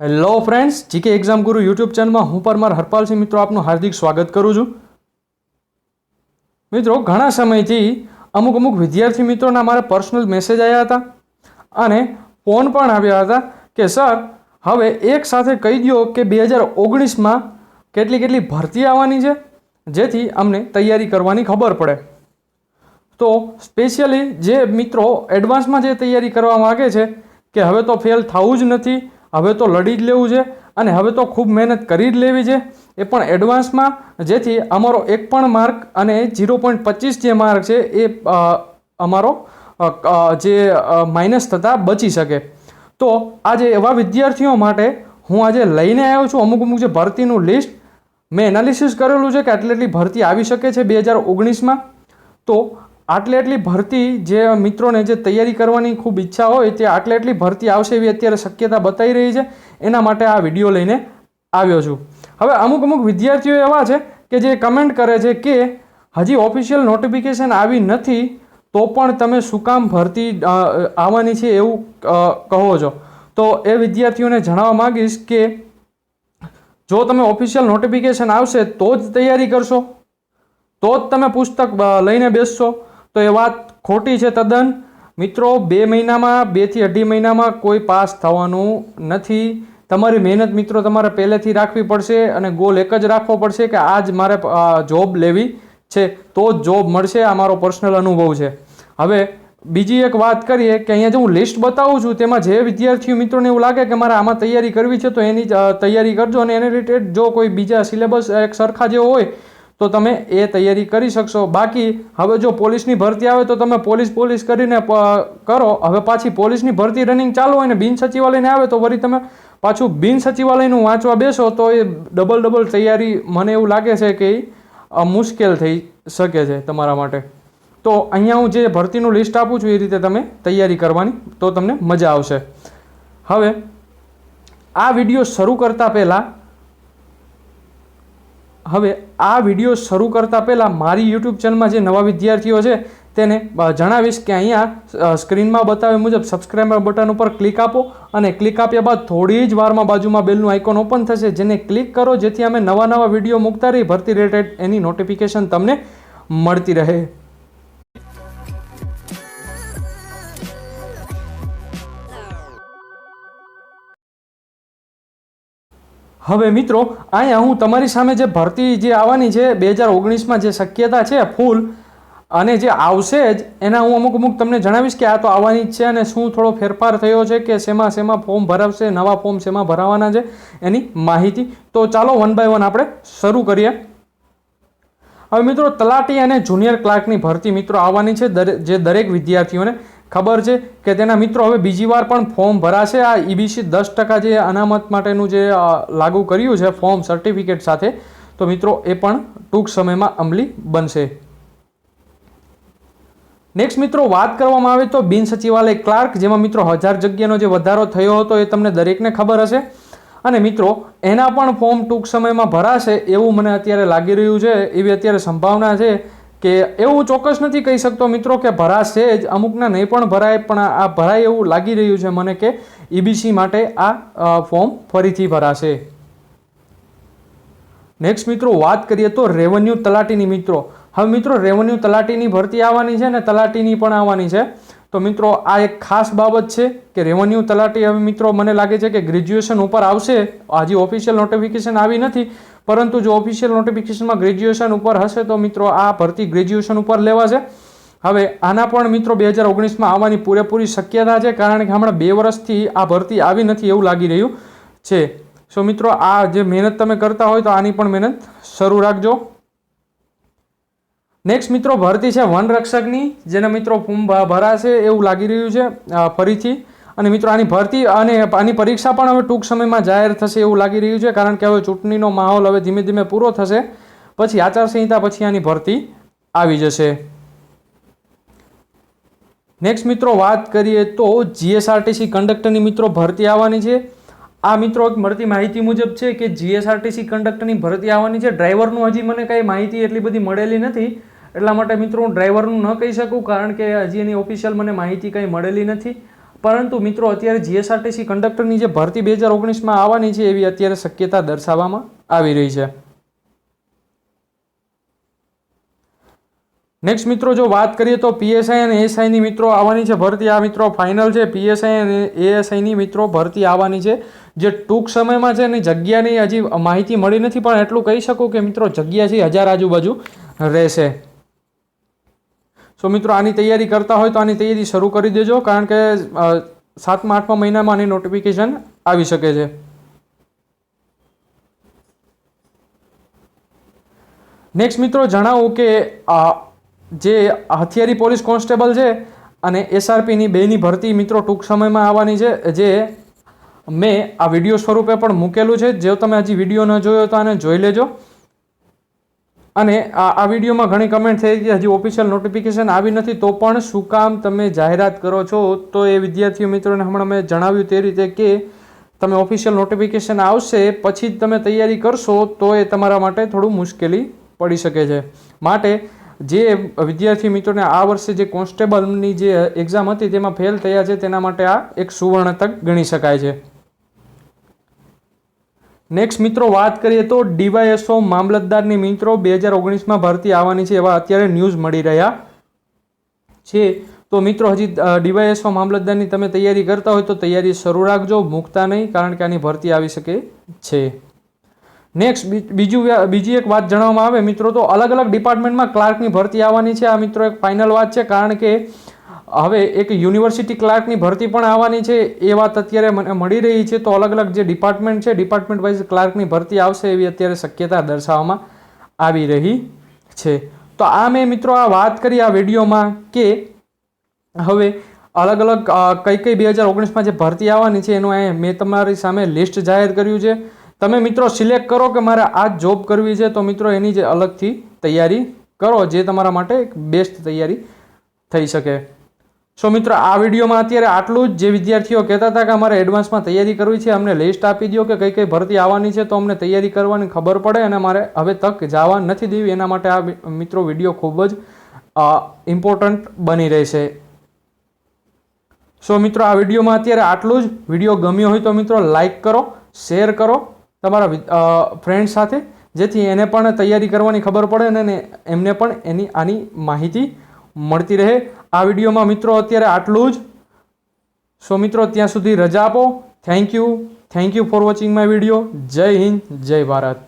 Hello friends GK exam guru YouTube ચેનલમાં હું પરમાર હરપાલસિંહ મિત્રો આપનું હાર્દિક સ્વાગત કરું છું. મિત્રો, ઘણા સમયથી અમુક અમુક વિદ્યાર્થી મિત્રોના મારા પર્સનલ મેસેજ આવ્યા હતા અને ફોન પણ આવ્યા હતા કે સર હવે એક સાથે કહી દો કે બે હજાર ઓગણીસમાં કેટલી કેટલી ભરતી આવવાની છે, જેથી અમને તૈયારી કરવાની ખબર પડે. તો સ્પેશિયલી જે મિત્રો એડવાન્સમાં જે તૈયારી કરવા માગે છે કે, હવે તો ફેલ થવું જ નથી હવે તો લડી જ લેવું છે અને હવે તો ખૂબ મહેનત કરી જ લેવી છે. એ પણ એડવાન્સમાં, જેથી અમારો એક પણ માર્ક અને ઝીરો પોઈન્ટ પચીસ જે માર્ક છે એ અમારો જે માઇનસ થતાં બચી શકે. તો આજે એવા વિદ્યાર્થીઓ માટે હું આજે લઈને આવ્યો છું અમુક અમુક જે ભરતીનું લિસ્ટ. મેં એનાલિસિસ કરેલું છે કે આટલી એટલી ભરતી આવી શકે છે બે હજાર ઓગણીસમાં. તો આટલી એટલી ભરતી જે મિત્રોને જે તૈયારી કરવાની ખૂબ ઈચ્છા હોય તે આટલી એટલી ભરતી આવશે એવી અત્યારે શક્યતા બતાવી રહી છે. એના માટે આ વીડિયો લઈને આવ્યો છું. હવે અમુક અમુક વિદ્યાર્થીઓ એવા છે કે જે કમેન્ટ કરે છે કે હજી ઓફિશિયલ નોટિફિકેશન આવી નથી તો પણ તમે શું કામ ભરતી આવવાની છે એવું કહો છો. તો એ વિદ્યાર્થીઓને જણાવવા માગીશ કે જો તમે ઓફિશિયલ નોટિફિકેશન આવશે તો જ તૈયારી કરશો. તો જ તમે પુસ્તક લઈને બેસશો. તો એ વાત ખોટી છે તદ્દન. મિત્રો, બે મહિનામાં બેથી અઢી મહિનામાં કોઈ પાસ થવાનું નથી. તમારી મહેનત મિત્રો તમારે પહેલેથી રાખવી પડશે અને ગોલ એક જ રાખવો પડશે કે આજ મારે જોબ લેવી છે. તો જ જોબ મળશે, આ મારો પર્સનલ અનુભવ છે. હવે બીજી એક વાત કરીએ કે અહીંયા જે હું લિસ્ટ બતાવું છું, તેમાં જે વિદ્યાર્થીઓ મિત્રોને એવું લાગે કે મારે આમાં તૈયારી કરવી છે, તો એની તૈયારી કરજો અને એને રિલેટેડ જો કોઈ બીજા સિલેબસ એક સરખા જેવો હોય તો તમે એ તૈયારી કરી શકશો. બાકી હવે જો પોલીસની ભરતી આવે તો તમે પોલીસ પોલીસ કરીને કરો. હવે પાછી પોલીસની ભરતી રનિંગ ચાલુ હોય ને બિન સચિવાલયને આવે તો વળી તમે પાછું બિન સચિવાલયનું વાંચવા બેસો તો એ ડબલ ડબલ તૈયારી મને એવું લાગે છે કે એ મુશ્કેલ થઈ શકે છે તમારા માટે. તો અહીંયા હું જે ભરતીનું લિસ્ટ આપું છું એ રીતે તમે તૈયારી કરવાની તો તમને મજા આવશે. હવે આ વીડિયો શરૂ કરતાં પહેલાં હવે આ વીડિયો શરૂ કરતાં પહેલાં મારી યુટ્યુબ ચેનલમાં જે નવા વિદ્યાર્થીઓ છે, તેને જણાવીશ કે અહીંયા સ્ક્રીનમાં બતાવ્યા મુજબ સબસ્ક્રાઈબર બટન ઉપર ક્લિક આપો અને ક્લિક આપ્યા બાદ થોડી જ વારમાં બાજુમાં બેલનું આઇકોન ઓપન થશે, જેને ક્લિક કરો, જેથી અમે નવા નવા વીડિયો મૂકતા રહી, ભરતી રિલેટેડ એની નોટિફિકેશન તમને મળતી રહે. હવે મિત્રો, અહીંયા હું તમારી સામે જે ભરતી જે આવવાની છે, બે હજાર ઓગણીસમાં જે શક્યતા છે, ફૂલ, અને જે આવશે જ, એના હું અમુક અમુક તમને જણાવીશ કે આ તો આવવાની જ છે અને શું થોડો ફેરફાર થયો છે કે શેમાં શેમાં ફોર્મ ભરાવશે, નવા ફોર્મ શેમાં ભરાવાના છે, એની માહિતી. તો ચાલો વન બાય વન આપણે શરૂ કરીએ. હવે મિત્રો, તલાટી અને જુનિયર ક્લાર્કની ભરતી મિત્રો આવવાની છે, દરે- જે દરેક વિદ્યાર્થીઓને. ખબર છે કે તેના મિત્રો હવે બીજી વાર પણ ફોર્મ ભરાશે. આ ઈબીસી દસ ટકા જે અનામત માટેનું જે લાગુ કર્યું છે ફોર્મ સર્ટિફિકેટ સાથે, તો મિત્રો એ પણ ટૂંક સમયમાં અમલી બનશે. નેક્સ્ટ મિત્રો વાત કરવામાં આવે તો બિન સચિવાલય ક્લાર્ક, જેમાં મિત્રો હજાર જગ્યાનો જે વધારો થયો હતો એ તમને દરેકને ખબર હશે. અને મિત્રો એના પણ ફોર્મ ટૂંક સમયમાં ભરાશે એવું મને અત્યારે લાગી રહ્યું છે, એવી અત્યારે સંભાવના છે કે એવું ચોક્કસ નથી કહી શકતો મિત્રો કે ભરાશે જ, અમુકના નહીં પણ ભરાય, પણ આ ભરાય એવું લાગી રહ્યું છે મને કે ઈબીસી માટે આ ફોર્મ ફરીથી ભરાશે. નેક્સ્ટ મિત્રો વાત કરીએ તો રેવન્યુ તલાટીની મિત્રો. હવે મિત્રો રેવન્યુ તલાટીની ભરતી આવવાની છે ને તલાટીની પણ આવવાની છે. તો મિત્રો આ એક ખાસ બાબત છે કે રેવન્યુ તલાટી હવે મિત્રો મને લાગે છે કે ગ્રેજ્યુએશન ઉપર આવશે. હજી ઓફિશિયલ નોટિફિકેશન આવી નથી. પરંતુ જો ઓફિશિયલ નોટિફિકેશનમાં ગ્રેજ્યુએશન ઉપર હશે તો મિત્રો આ ભરતી ગ્રેજ્યુએશન ઉપર લેવાશે. હવે આના પણ મિત્રો બે હજાર ઓગણીસમાં આવવાની પૂરેપૂરી શક્યતા છે કારણ કે હમણાં બે વર્ષથી આ ભરતી આવી નથી એવું લાગી રહ્યું છે. સો મિત્રો આ જે મહેનત તમે કરતા હોય તો આની પણ મહેનત શરૂ રાખજો. નેક્સ્ટ મિત્રો ભરતી છે વનરક્ષકની, જેના મિત્રો ભરાશે એવું લાગી રહ્યું છે ફરીથી. અને મિત્રો, આની ભરતી અને આની પરીક્ષા પણ હવે ટૂંક સમયમાં જાહેર થશે એવું લાગી રહ્યું છે, કારણ કે હવે ચૂંટણીનો માહોલ હવે ધીમે ધીમે પૂરો થશે. પછી આચારસંહિતા, પછી આની ભરતી આવી જશે. નેક્સ્ટ મિત્રો, વાત કરીએ તો જીએસઆરટીસી કંડક્ટરની મિત્રો, ભરતી આવવાની છે. આ મિત્રો મળતી માહિતી મુજબ છે કે જીએસઆરટીસી કંડક્ટરની ભરતી આવવાની છે. ડ્રાઈવરનું હજી મને કાંઈ માહિતી એટલી બધી મળેલી નથી, એટલા માટે મિત્રો હું ડ્રાઈવરનું ન કહી શકું, કારણ કે હજી એની ઓફિશિયલ મને માહિતી કંઈ મળેલી નથી. પરંતુ મિત્રો અત્યારે જીએસઆરટીસી કંડક્ટરની જે ભરતી બે હજાર ઓગણીસમાં આવવાની છે એવી અત્યારે શક્યતા દર્શાવવામાં આવી રહી છે. નેક્સ્ટ મિત્રો જો વાત કરીએ તો પીએસઆઈ અને એસઆઈની મિત્રો આવવાની છે ભરતી. આ મિત્રો ફાઇનલ છે. પીએસઆઈ અને એએસઆઈની મિત્રો ભરતી આવવાની છે. જે ટૂંક સમયમાં છે એની જગ્યાની હજી માહિતી મળી નથી, પણ એટલું કહી શકું કે મિત્રો જગ્યા છે હજાર આજુબાજુ રહેશે. સો મિત્રો, આની તૈયારી કરતા હોય તો આની તૈયારી શરૂ કરી દેજો, કારણ કે સાતમા, આઠમા મહિનામાં આની નોટિફિકેશન આવી શકે છે. નેક્સ્ટ મિત્રો, જણાવું કે જે હથિયારી પોલીસ કોન્સ્ટેબલ છે અને એસઆરપીની બેની ભરતી મિત્રો ટૂંક સમયમાં આવવાની છે, જે મેં આ વીડિયો સ્વરૂપે પણ મૂકેલું છે. જો તમે હજી વીડિયો ન જોયો તો આને જોઈ લેજો. અને આ વિડીયોમાં ઘણી કમેન્ટ થઈ કે હજી ઓફિશિયલ નોટિફિકેશન આવી નથી, તો પણ શું કામ તમે જાહેરાત કરો છો? તો એ વિદ્યાર્થીઓ મિત્રોને હમણાં મેં જણાવ્યું તે રીતે કે તમે ઓફિશિયલ નોટિફિકેશન આવશે, પછી જ તમે તૈયારી કરશો, તો એ તમારા માટે થોડું મુશ્કેલી પડી શકે છે. માટે જે વિદ્યાર્થી મિત્રોને આ વર્ષે જે કોન્સ્ટેબલની જે એક્ઝામ હતી, તેમાં ફેલ થયા છે, તેના માટે આ એક સુવર્ણ તક ગણી શકાય છે. નેક્સ્ટ મિત્રો વાત કરીએ તો ડીવાયએસઓ મામલતદારની મિત્રો બે હજાર ઓગણીસમાં ભરતી આવવાની છે એવા અત્યારે ન્યૂઝ મળી રહ્યા છે. તો મિત્રો હજી ડીવાયએસઓ મામલતદારની તમે તૈયારી કરતા હોય તો તૈયારી શરૂ રાખજો, મૂકતા નહીં, કારણ કે આની ભરતી આવી શકે છે. નેક્સ્ટ બીજું બીજી એક વાત જણાવવામાં આવે, મિત્રો, તો અલગ અલગ ડિપાર્ટમેન્ટમાં ક્લાર્કની ભરતી આવવાની છે. આ મિત્રો એક ફાઇનલ વાત છે, કારણ કે હવે એક યુનિવર્સિટી ક્લાર્કની ભરતી પણ આવવાની છે, એ વાત અત્યારે મને મળી રહી છે. તો અલગ અલગ જે ડિપાર્ટમેન્ટ છે ડિપાર્ટમેન્ટ વાઇઝ ક્લાર્કની ભરતી આવશે એવી અત્યારે શક્યતા દર્શાવવામાં આવી રહી છે. તો આ મેં મિત્રો આ વાત કરી આ વિડીયોમાં કે હવે અલગ અલગ કઈ કઈ બે હજાર ઓગણીસમાં જે ભરતી આવવાની છે, એનું એ મેં તમારી સામે લિસ્ટ જાહેર કર્યું છે. તમે મિત્રો સિલેક્ટ કરો કે મારે આ જોબ કરવી છે, તો મિત્રો એની જે અલગથી તૈયારી કરો, જે તમારા માટે એક બેસ્ટ તૈયારી થઈ શકે. સો મિત્રો, આ વિડીયોમાં અત્યારે આટલું જ જે વિદ્યાર્થીઓ કહેતા હતા કે અમારે એડવાન્સમાં તૈયારી કરવી છે, અમને લિસ્ટ આપી દો કે કઈ કઈ ભરતી આવવાની છે, તો અમને તૈયારી કરવાની ખબર પડે અને મારે હવે તક જવા નથી દેવી. એના માટે આ મિત્રો, વીડિયો ખૂબ જ ઇમ્પોર્ટન્ટ બની રહેશે. સો મિત્રો, આ વિડીયોમાં અત્યારે આટલું જ. વીડિયો ગમ્યો હોય તો મિત્રો લાઇક કરો શેર કરો તમારા ફ્રેન્ડ સાથે, જેથી એને પણ તૈયારી કરવાની ખબર પડે અને એમને પણ એની, આની માહિતી મળતી રહે. આ વિડીયોમાં મિત્રો અત્યારે આટલું જ. સો મિત્રો, ત્યાં સુધી રજા આપો. Thank you thank you for watching my video Jai Hind, Jai Bharat.